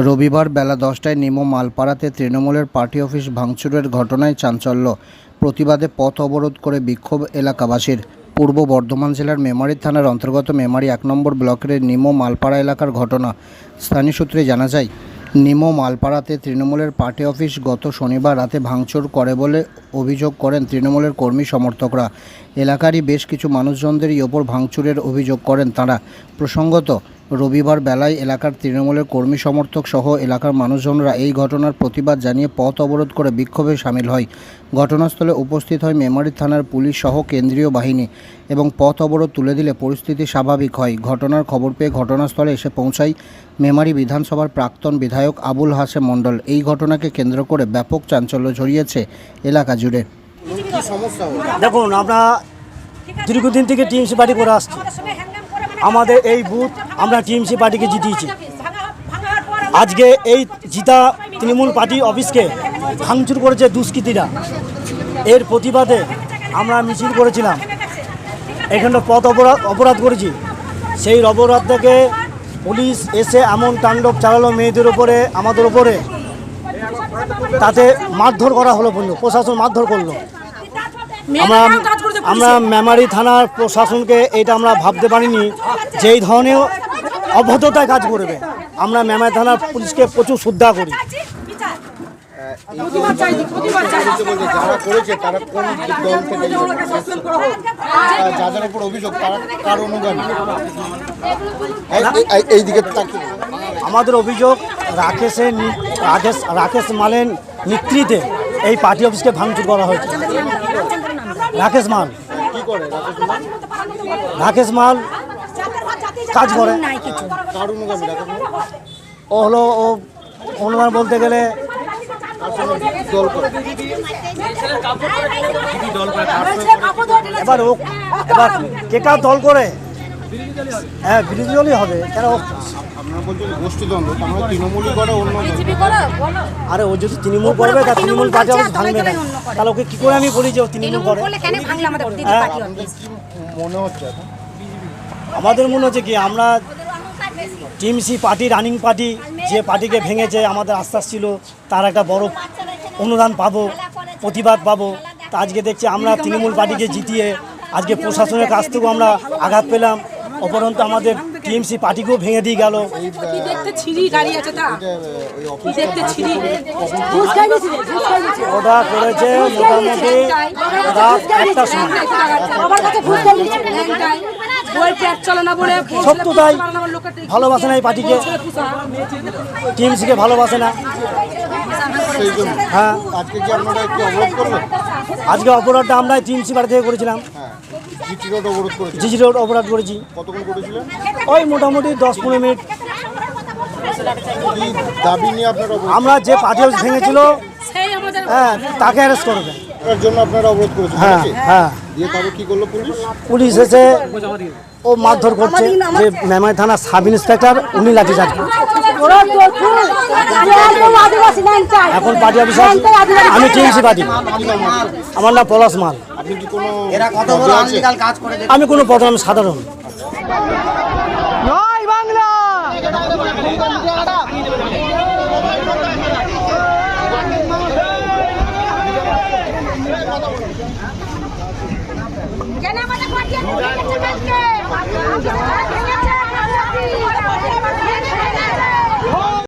রবিবার বেলা দশটায় নিমো মালপাড়াতে তৃণমূলের পার্টি অফিস ভাঙচুরের ঘটনায় চাঞ্চল্য। প্রতিবাদে পথ অবরোধ করে বিক্ষোভ এলাকাবাসীর। পূর্ব বর্ধমান জেলার মেমারি থানার অন্তর্গত মেমারি এক নম্বর ব্লকের নিমো মালপাড়া এলাকার ঘটনা। স্থানীয় সূত্রে জানা যায়, নিমো মালপাড়াতে তৃণমূলের পার্টি অফিস গত শনিবার রাতে ভাঙচুর করে বলে অভিযোগ করেন তৃণমূলের কর্মী সমর্থকরা। এলাকারই বেশ কিছু মানুষজনদেরই ওপর ভাঙচুরের অভিযোগ করেন তারা। প্রসঙ্গত রবিবার বেলায় এলাকার তৃণমূলের কর্মী সমর্থক সহ এলাকার মানুষজনরা এই ঘটনার প্রতিবাদ জানিয়ে পথ অবরোধ করে বিক্ষোভে সামিল হয়। ঘটনাস্থলে উপস্থিত হয় মেমারি থানার পুলিশ সহ কেন্দ্রীয় বাহিনী এবং পথ অবরোধ তুলে দিলে পরিস্থিতি স্বাভাবিক হয়। ঘটনার খবর পেয়ে ঘটনাস্থলে এসে পৌঁছায় মেমারি বিধানসভার প্রাক্তন বিধায়ক আবুল হাসেম মণ্ডল। এই ঘটনাকে কেন্দ্র করে ব্যাপক চাঞ্চল্য ছড়িয়েছে এলাকা জুড়ে। দেখুন, আমরা দীর্ঘদিন থেকে টিএমসি পার্টি করে আসছি। আমাদের এই বুথ আমরা টিএমসি পার্টিকে জিতিয়েছি। আজকে এই জিতা তৃণমূল পার্টি অফিসকে ভাঙচুর করেছে দুষ্কৃতীরা। এর প্রতিবাদে আমরা মিছিল করেছিলাম। এখানে পথ অপরাধ অপরাধ করেছি। সেই অপরাধ থেকে পুলিশ এসে এমন তাণ্ডব চালালো মেয়েদের উপরে, আমাদের উপরে। তাতে মারধর করা হলো বন্ধু, প্রশাসন মারধর করল। আমরা আমরা মেমারি থানার প্রশাসনকে এটা আমরা ভাবতে পারিনি যে এই ধরনের অভদ্রতায় কাজ করবে। আমরা মেমারি থানার পুলিশকে প্রচুর শ্রদ্ধা করি। যারা করেছে তারা কোন দল থেকে আহ, যাদের উপর অভিযোগ তারা কার অনুগামী? আমাদের অভিযোগ রাকেশের রাকেশ রাকেশ মালের নেতৃত্বে এই পার্টি অফিসকে ভাঙচুর করা হয়েছে। রাকেশ মাল। রাকেশ মাল কাজ করে? ও হলো, ও অনুমান বলতে গেলে এবার ও, এবার কে কার দল করে? হ্যাঁ বিরোধী দলই হবে। কেন আপনারা বলছেন গোষ্ঠীদ্বন্দ্ব তার তৃণমূলই করে অন্য আরে ও যদি তৃণমূল করবে তা তৃণমূল পার্টি অফিস ভাঙবে না। তাহলে ওকে কি করে আমি বলি যে ও তৃণমূল করে? হ্যাঁ। মনে হচ্ছে আমাদের মনে হচ্ছে কি আমরা টিএমসি পার্টি রানিং পার্টি যে পার্টিকে ভেঙেছে আমাদের আশ্বাস ছিল তার একটা বড় অনুদান পাবো প্রতিবাদ পাবো। তা আজকে দেখছি আমরা তৃণমূল পার্টিকে জিতিয়ে আজকে প্রশাসনের কাছ থেকেও আমরা আঘাত পেলাম। অপরন্ত আমাদের টিএমসি পার্টিকেও ভেঙে দিয়ে গেল। ওটা করেছে মোটামুটি রাত একটা সময়। তো তাই। ভালোবাসে না এই পার্টিকে। টিএমসিকে ভালোবাসে না। হ্যাঁ। আজকে অপরাধটা আমরা টিএমসি বাড়ি থেকে করেছিলাম। রোড অবরোধ জিজি রোড অপরাধ করেছি। ওই মোটামুটি দশ পনেরো মিনিট। কি দাবি নিয়ে আপনারা অবরোধ আমরা যে পার্টি অফিস ভেঙেছিল হ্যাঁ তাকে অ্যারেস্ট করবে করার জন্য আপনারা অবরোধ করেছেন হ্যাঁ হ্যাঁ। দিয়ে তবে কি করল পুলিশ? পুলিশ এসে ও মারধর করছে যে মেমাই থানার সাব ইন্সপেক্টর উনি লাঠি এখন পার্টি আমি টিএমসি পার্টি আমার নাম পলাশ মাল। আপনি কি কোনো এরা কত বড় আনলিগাল কাজ করে আমি কোনো পদ আমি সাধারণ কেন আমাদের পাঠিয়ে দিয়েছে